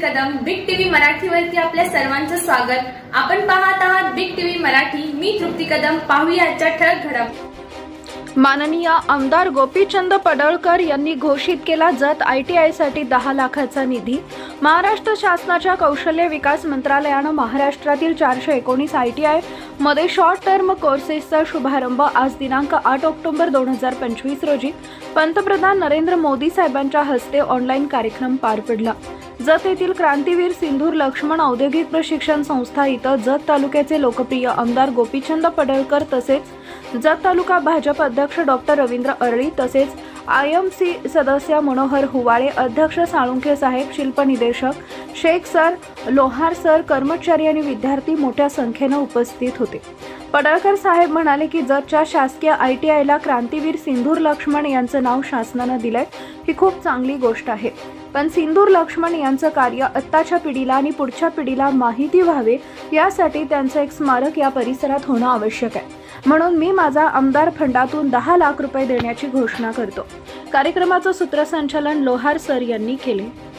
मराठीवरती आपल्या सर्वांचं स्वागत. आपण पाहत आहात बिग टीव्ही मराठी. मी तृप्ती कदम. पाहूया आजच्या ठळक घडम. माननीय आमदार गोपीचंद पडळकर यांनी घोषित केला जत आय टी आयसाठी दहा लाखाचा निधी. महाराष्ट्र शासनाच्या कौशल्य विकास मंत्रालयानं महाराष्ट्रातील चारशे एकोणीस आय टी आयमध्ये शॉर्ट टर्म कोर्सेसचा शुभारंभ आज दिनांक आठ ऑक्टोबर दोन हजार पंचवीस रोजी पंतप्रधान नरेंद्र मोदी साहेबांच्या हस्ते ऑनलाईन कार्यक्रम पार पडला. जत येथील क्रांतीवीर सिंधूर लक्ष्मण औद्योगिक प्रशिक्षण संस्था इथं जत तालुक्याचे लोकप्रिय आमदार गोपीचंद पडळकर तसेच जत तालुका भाजप अध्यक्ष डॉक्टर रवींद्र अरळी तसेच आय एम सी सदस्य मनोहर हुवाळे अध्यक्ष साळुंखे साहेब शिल्पनिदेशक शेख सर लोहार सर कर्मचारी आणि विद्यार्थी मोठ्या संख्येनं उपस्थित होते. पडळकर साहेब म्हणाले की जतच्या शासकीय आय टी आयला क्रांतीवीर सिंधूर लक्ष्मण यांचं नाव शासनानं दिलंय. ही खूप चांगली गोष्ट आहे. पण सिंदूर लक्ष्मण यांचं कार्य आत्ताच्या पिढीला आणि पुढच्या पिढीला माहिती व्हावे यासाठी त्यांचं एक स्मारक या परिसरात होणं आवश्यक आहे. म्हणून मी माझा आमदार फंडातून दहा लाख रुपये देण्याची घोषणा करतो. कार्यक्रमाचं सूत्रसंचालन लोहार सर यांनी केले.